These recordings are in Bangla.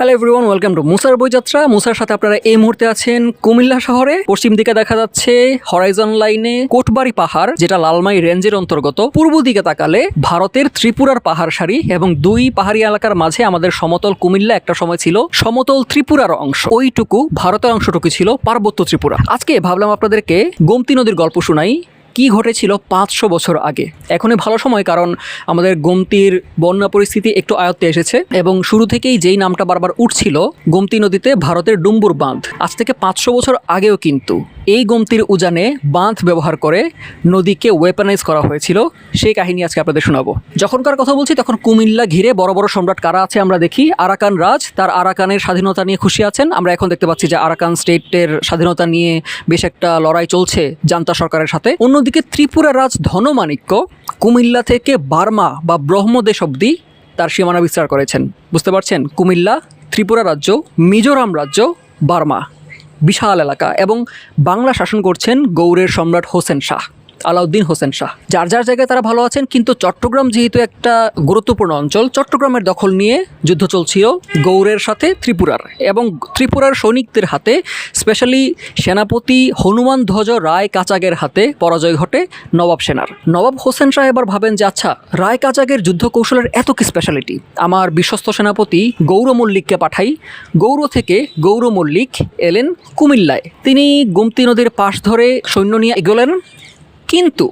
হ্যালো এভরিওয়ান ওয়েলকাম টু মুসার বইযাত্রা মুসার সাথে আপনারা এই মুহূর্তে আছেন কুমিল্লা শহরে। পশ্চিম দিকে দেখা যাচ্ছে হরাইজন লাইনে কোটবাড়ি পাহাড়, যেটা লালমাই রেঞ্জের অন্তর্গত। পূর্ব দিকে তাকালে ভারতের ত্রিপুরার পাহাড় সারি এবং দুই পাহাড়ি এলাকার মাঝে আমাদের সমতল কুমিল্লা একটা সময় ছিল সমতল ত্রিপুরার অংশ। ওইটুকু ভারতের অংশটুকু ছিল পার্বত্য ত্রিপুরা। আজকে ভাবলাম আপনাদেরকে গোমতী নদীর গল্প শোনাই। কি ঘটেছিল পাঁচশো বছর আগে? এখনই ভালো সময় কারণ আমাদের গোমতির বন্যা পরিস্থিতি একটু আয়ত্তে এসেছে এবং শুরু থেকেই যেই নামটা বারবার উঠছিল, গোমতী নদীতে ভারতের ডুম্বুর বাঁধ। আজ থেকে পাঁচশো বছর আগেও কিন্তু এই গোমতির উজানে বাঁধ ব্যবহার করে নদীকে ওয়েপনাইজ করা হয়েছিল। সেই কাহিনী আজকে আপনাদের শোনাবো। যখনকার কথা বলছি তখন কুমিল্লা ঘিরে বড় বড় সম্রাট কারা আছে আমরা দেখি? আরাকান রাজ, তার আরাকানের স্বাধীনতা নিয়ে খুশি আছেন। আমরা এখন দেখতে পাচ্ছি যে আরাকান স্টেটের স্বাধীনতা নিয়ে বেশ একটা লড়াই চলছে জান্তা সরকারের সাথে। অন্যদিকে ত্রিপুরা রাজ ধনমাণিক্য কুমিল্লা থেকে বার্মা বা ব্রহ্মদেশ অব্দি তার সীমানা বিস্তার করেছেন। বুঝতে পারছেন? কুমিল্লা, ত্রিপুরা রাজ্য, মিজোরাম রাজ্য, বার্মা। বিশাল এলাকা এবং বাংলা শাসন করছেন গৌরের সম্রাট হোসেন শাহ। আলাউদ্দিন হোসেন শাহ। যার যার জায়গায় তারা ভালো আছেন, কিন্তু চট্টগ্রাম যেহেতু একটা গুরুত্বপূর্ণ অঞ্চল, চট্টগ্রামের দখল নিয়ে যুদ্ধ চলছিল গৌড়ের সাথে ত্রিপুরার। এবং ত্রিপুরার সৈনিকদের হাতে স্পেশালি সেনাপতি হনুমান ধ্বজ রায় কাচাগের হাতে পরাজয় ঘটে নবাব সেনার। নবাব হোসেন শাহ এবার ভাবেন যে আচ্ছা রায় কাচাগের যুদ্ধ কৌশলের এত কি স্পেশালিটি আমার বিশ্বস্ত সেনাপতি গৌর মল্লিককে পাঠাই। গৌর থেকে গৌর মল্লিক এলেন কুমিল্লায়। তিনি গুমতি নদীর পাশ ধরে সৈন্য নিয়ে এগোলেন। কিন্তু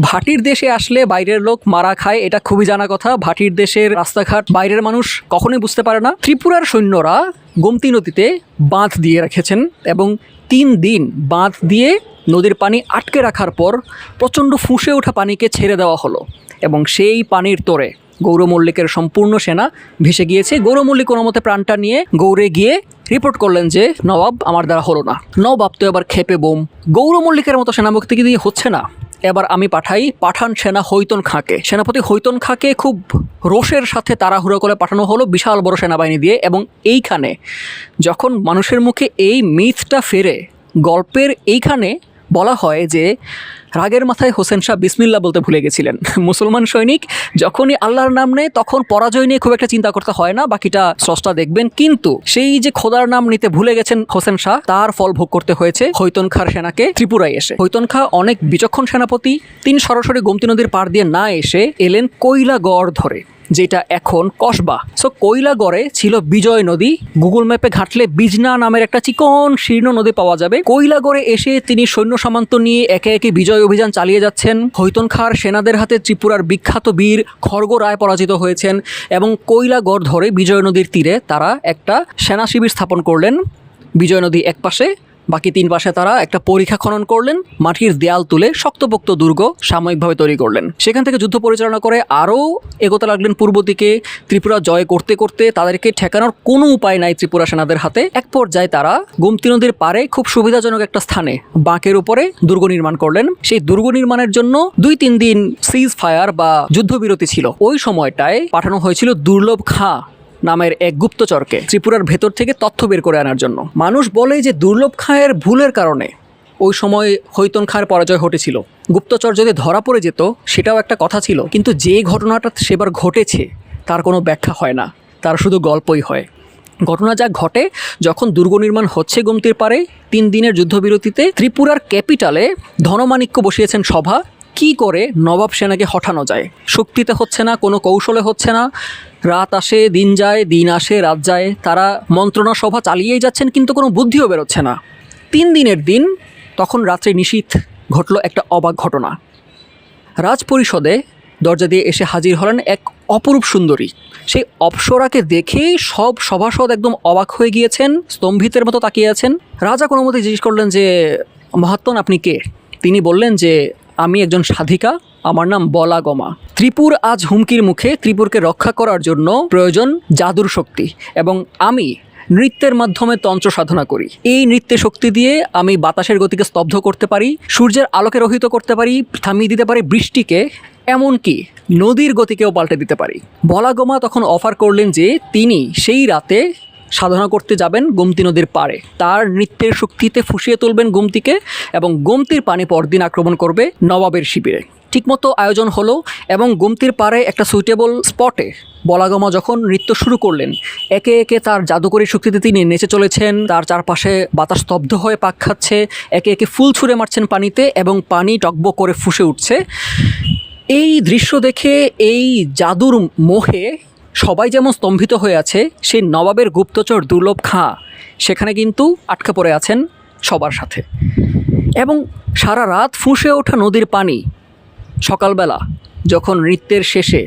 ভাটির দেশে আসলে বাইরের লোক মারা খায়, এটা খুবই জানা কথা। ভাটির দেশের রাস্তাঘাট বাইরের মানুষ কখনোই বুঝতে পারে না। ত্রিপুরার সৈন্যরা গোমতী নদীতে বাঁধ দিয়ে রেখেছেন এবং তিন দিন বাঁধ দিয়ে নদীর পানি আটকে রাখার পর প্রচণ্ড ফুঁসে ওঠা পানিকে ছেড়ে দেওয়া হলো এবং সেই পানির তোরে গৌর মল্লিকের সম্পূর্ণ সেনা ভেসে গিয়েছে। গৌর মল্লিক কোনো মতে প্রাণটা নিয়ে গৌরে গিয়ে রিপোর্ট করলেন যে, নবাব আমার দ্বারা হলো না। নবাব তো এবার খেপে বোম। গৌর মল্লিকের মতো সেনাভক্তি কি দিয়ে হচ্ছে না। এবার আমি পাঠাই পাঠান সেনা হৈতন খাঁকে। সেনাপতি হৈতন খাঁকে খুব রোষের সাথে তাড়াহুড়ো করে পাঠানো হলো বিশাল বড় সেনাবাহিনী দিয়ে এবং এইখানে যখন মানুষের মুখে এই মিথটা ফেরে, গল্পের এইখানে বলা হয় যে রাগের মাথায় হোসেন শাহ বিসমিল্লা বলতে ভুলে গেছিলেন। মুসলমান সৈনিক যখনই আল্লাহর নাম নেয় তখন পরাজয় নিয়ে খুব একটা চিন্তা করতে হয় না, বাকিটা স্রষ্টা দেখবেন। কিন্তু সেই যে খোদার নাম নিতে ভুলে গেছেন হোসেন শাহ, তার ফল ভোগ করতে হয়েছে হৈতন খার সেনাকে ত্রিপুরায় এসে। হৈতন খা অনেক বিচক্ষণ সেনাপতি, তিনি সরাসরি গোমতী নদীর পাড় দিয়ে না এসে এলেন কৈলাগড় ধরে। যেটা এখন কসবা। সো কৈলাগড়ে ছিল বিজয় নদী। গুগল ম্যাপে ঘাটলে বিজনা নামের একটা চিকন শীর্ণ নদী পাওয়া যাবে। কৈলাগড়ে এসে তিনি সৈন্য সামন্ত নিয়ে একে একে বিজয় অভিযান চালিয়ে যাচ্ছেন। হৈতন খার সেনাদের হাতে ত্রিপুরার বিখ্যাত বীর খড়গ রায় পরাজিত হয়েছেন এবং কৈলাগড় ধরে বিজয় নদীর তীরে তারা একটা সেনা শিবির স্থাপন করলেন। বিজয় নদী এক পাশে বাকি তিন পাশে তারা একটা পরীক্ষা খনন করলেন, মাটির দেয়াল তুলে শক্তপোক্ত দুর্গ সাময়িকভাবে তৈরি করলেন। সেখান থেকে যুদ্ধ পরিচালনা করে আরও এগোতে লাগলেন পূর্ব দিকে। ত্রিপুরা জয় করতে করতে তাদেরকে ঠেকানোর কোনো উপায় নাই ত্রিপুরা সেনাদের হাতে। এক পর্যায়ে তারা গোমতী নদীর পারে খুব সুবিধাজনক একটা স্থানে বাঁকের উপরে দুর্গ নির্মাণ করলেন। সেই দুর্গ নির্মাণের জন্য দুই তিন দিন সিজ ফায়ার বা যুদ্ধবিরতি ছিল। ওই সময়টায় পাঠানো হয়েছিল দুর্লভ খাঁ। নামের এক গুপ্তচরকে ত্রিপুরার ভেতর থেকে তথ্য বের করে আনার জন্য। মানুষ বলে যে দুর্লভ খাঁয়ের ভুলের কারণে ওই সময় হৈতন খাঁয়ের পরাজয় ঘটেছিল। গুপ্তচর যদি ধরা পড়ে যেত, সেটাও একটা কথা ছিল। কিন্তু যে ঘটনাটা সেবার ঘটেছে, তার কোনো ব্যাখ্যা হয় না। তার শুধু গল্পই হয়। ঘটনা যা ঘটে, যখন দুর্গ নির্মাণ হচ্ছে গোমতির পারে তিন দিনের যুদ্ধবিরতিতে ত্রিপুরার ক্যাপিটালে ধনমাণিক্য বসিয়েছেন সভা। কি করে নবাব সেনাকে হঠানো যায়? শক্তিতে হচ্ছে না, কোনো কৌশলে হচ্ছে না। রাত আসে, দিন যায়, দিন আসে, রাত যায়। তারা মন্ত্রণা সভা চালিয়েই যাচ্ছেন, কিন্তু কোনো বুদ্ধিও বেরোচ্ছে না। তিন দিনের দিন তখন রাত্রে নিশীথ ঘটল একটা অবাক ঘটনা। রাজ পরিষদে দরজা দিয়ে এসে হাজির হলেন এক অপরূপ সুন্দরী। সেই অপ্সরাকে দেখেই সব সভাসদ একদম অবাক হয়ে গিয়েছেন, স্তম্ভিতের মতো তাকিয়ে আছেন। রাজা কোনো মতে জিজ্ঞেস করলেন যে, মহাত্মন, আপনি কে? তিনি বললেন যে আমি একজন সাধিকা, আমার নাম বলাগমা। ত্রিপুর আজ হুমকির মুখে ত্রিপুরকে রক্ষা করার জন্য প্রয়োজন জাদুর শক্তি এবং আমি নৃত্যের মাধ্যমে তন্ত্র সাধনা করি। এই নৃত্যে শক্তি দিয়ে আমি বাতাসের গতিকে স্তব্ধ করতে পারি, সূর্যের আলোকে রহিত করতে পারি, থামিয়ে দিতে পারি, বৃষ্টিকে এমনকি নদীর গতিকেও পাল্টে দিতে পারি। বলাগমা তখন অফার করলেন যে তিনি সেই রাতে সাধনা করতে যাবেন গোমতী নদীর পাড়ে। তার নৃত্যের শক্তিতে ফুসিয়ে তুলবেন গোমতীকে এবং গোমতীর পানি পরদিন আক্রমণ করবে নবাবের শিবিরে। ঠিকমতো আয়োজন হলো এবং গুমতির পাড়ে একটা সুইটেবল স্পটে বলাগমা যখন নৃত্য শুরু করলেন, একে একে তার জাদুকরী শক্তিতে তিনি নেচে চলেছেন, তার চারপাশে বাতাস স্তব্ধ হয়ে পাক খাচ্ছে, একে একে ফুল ছুঁড়ে মারছেন পানিতে এবং পানি টকবক করে ফুসে উঠছে। এই দৃশ্য দেখে এই জাদুর মোহে সবাই যেমন স্তম্ভিত হয়ে আছে, সেই নবাবের গুপ্তচর দুর্লভ খাঁ সেখানে কিন্তু আটকে পড়ে আছেন সবার সাথে। এবং সারা রাত ফুঁসে ওঠা নদীর পানি সকালবেলা যখন নৃত্যের শেষে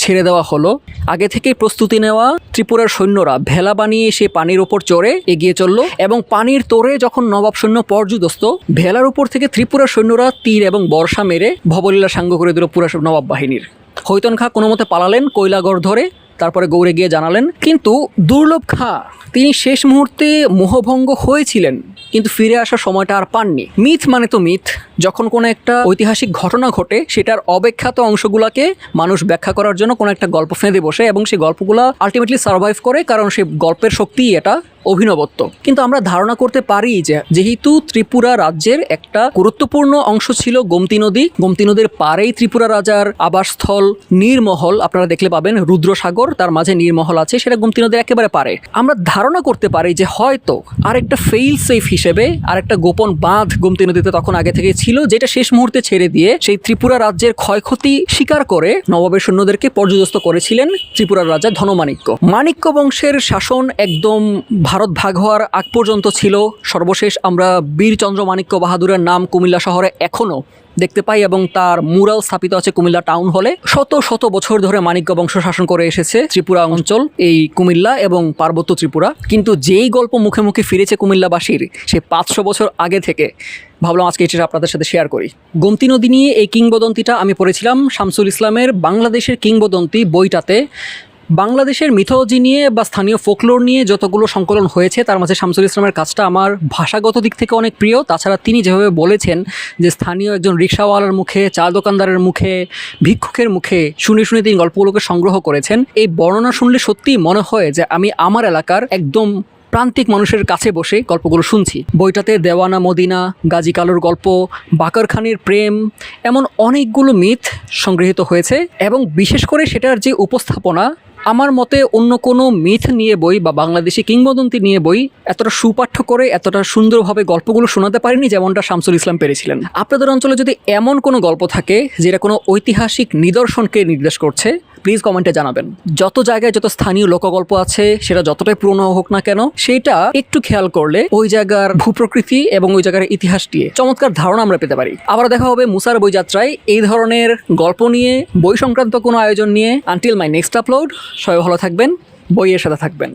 ছেড়ে দেওয়া হলো, আগে থেকেই প্রস্তুতি নেওয়া ত্রিপুরার সৈন্যরা ভেলা বানিয়ে সে পানির ওপর চড়ে এগিয়ে চলল এবং পানির তোরে যখন নবাব সৈন্য পর্যুদস্ত, ভেলার উপর থেকে ত্রিপুরার সৈন্যরা তীর এবং বর্ষা মেরে ভবলীলা সাঙ্গ করে দিল পুরা নবাব বাহিনীর। হৈতন খা কোনো মতে পালালেন কৈলাগড় ধরে তারপরে গৌড়ে গিয়ে জানালেন, কিন্তু দুর্লভ খা, তিনি শেষ মুহূর্তে মোহভঙ্গ হয়েছিলেন, কিন্তু ফিরে আসার সময়টা আর পাননি। মিথ মানে তো মিথ। যখন কোনো একটা ঐতিহাসিক ঘটনা ঘটে, সেটার অব্যাখ্যাত অংশগুলোকে মানুষ ব্যাখ্যা করার জন্য কোনো একটা গল্প ফেঁদে বসে এবং সেই গল্পগুলো আলটিমেটলি সার্ভাইভ করে, কারণ সেই গল্পের শক্তিই এটা অভিনবত্ব। কিন্তু আমরা ধারণা করতে পারি যে, যেহেতু ত্রিপুরা রাজ্যের একটা গুরুত্বপূর্ণ অংশ ছিল গোমতী নদী, গোমতী নদীর পারেই ত্রিপুরা রাজার আবাসস্থল নীরমহল, আপনারা দেখলে পাবেন রুদ্রসাগর, তার মাঝে নীরমহল আছে, সেটা গোমতী নদীর একেবারে পারে আমরা ধারণা করতে পারি যে হয়তো আরেকটা ফেইল সেফ হিসেবে আরেকটা গোপন বাঁধ গোমতী নদীতে তখন আগে থেকে ছিল, যেটা শেষ মুহূর্তে ছেড়ে দিয়ে সেই ত্রিপুরা রাজ্যের ক্ষয়ক্ষতি স্বীকার করে নবাবের সৈন্যদেরকে পর্যদস্ত করেছিলেন ত্রিপুরার রাজা ধনমাণিক্য। মাণিক্য বংশের শাসন একদম ভারত ভাগ হওয়ার আগ পর্যন্ত ছিল। সর্বশেষ আমরা বীরচন্দ্র মাণিক্য বাহাদুরের নাম কুমিল্লা শহরে এখনও দেখতে পাই এবং তার মুরাল স্থাপিত আছে কুমিল্লা টাউন হলে। শত শত বছর ধরে মানিক্য বংশ শাসন করে এসেছে ত্রিপুরা অঞ্চল, এই কুমিল্লা এবং পার্বত্য ত্রিপুরা। কিন্তু যেই গল্প মুখে মুখে ফিরেছে কুমিল্লাবাসীর, সে পাঁচশো বছর আগে থেকে। ভাবলাম আজকে এটা আপনাদের সাথে শেয়ার করি। গোমতী নদী নিয়ে এই কিংবদন্তিটা আমি পড়েছিলাম শামসুল ইসলামের বাংলাদেশের কিংবদন্তি বইটাতে। বাংলাদেশের মিথোলজি নিয়ে বা স্থানীয় ফোকলোর নিয়ে যতগুলো সংকলন হয়েছে, তার মাঝে শামসুল ইসলামের কাজটা আমার ভাষাগত দিক থেকে অনেক প্রিয়। তাছাড়া তিনি যেভাবে বলেছেন যে স্থানীয় একজন রিক্সাওয়ালার মুখে, চা দোকানদারের মুখে, ভিক্ষুকের মুখে শুনে শুনে তিনি গল্পগুলোকে সংগ্রহ করেছেন। এই বর্ণনা শুনলে সত্যিই মনে হয় যে আমি আমার এলাকার একদম প্রান্তিক মানুষের কাছে বসে গল্পগুলো শুনছি। বইটাতে দেওয়ানা, মদিনা, গাজী কালোর গল্প বাকর খানির প্রেম, এমন অনেকগুলো মিথ সংগৃহীত হয়েছে এবং বিশেষ করে সেটার যে উপস্থাপনা আমার মতে অন্য কোনো মিথ নিয়ে বই বা বাংলাদেশি কিংবদন্তি নিয়ে বই এতটা সুপাঠ্য করে, এতটা সুন্দরভাবে গল্পগুলো শোনাতে পারেনি যেমনটা শামসুল ইসলাম পেরেছিলেন। আপনাদের অঞ্চলে যদি এমন কোনো গল্প থাকে, যেটা কোনো ঐতিহাসিক নিদর্শনকে নির্দেশ করছে প্লিজ কমেন্টে জানাবেন। যত জায়গায় যত স্থানীয় লোকগল্প আছে, সেটা যতটাই পুরনো হোক না কেন, সেটা একটু খেয়াল করলে ওই জায়গার ভূপ্রকৃতি এবং ওই জায়গার ইতিহাস নিয়ে চমৎকার ধারণা আমরা পেতে পারি। আবার দেখা হবে মুসার বই যাত্রায় এই ধরনের গল্প নিয়ে, বই সংক্রান্ত কোনো আয়োজন নিয়ে। আনটিল মাই নেক্সট আপলোড সবাই ভালো থাকবেন, বইয়ের সাথে থাকবেন।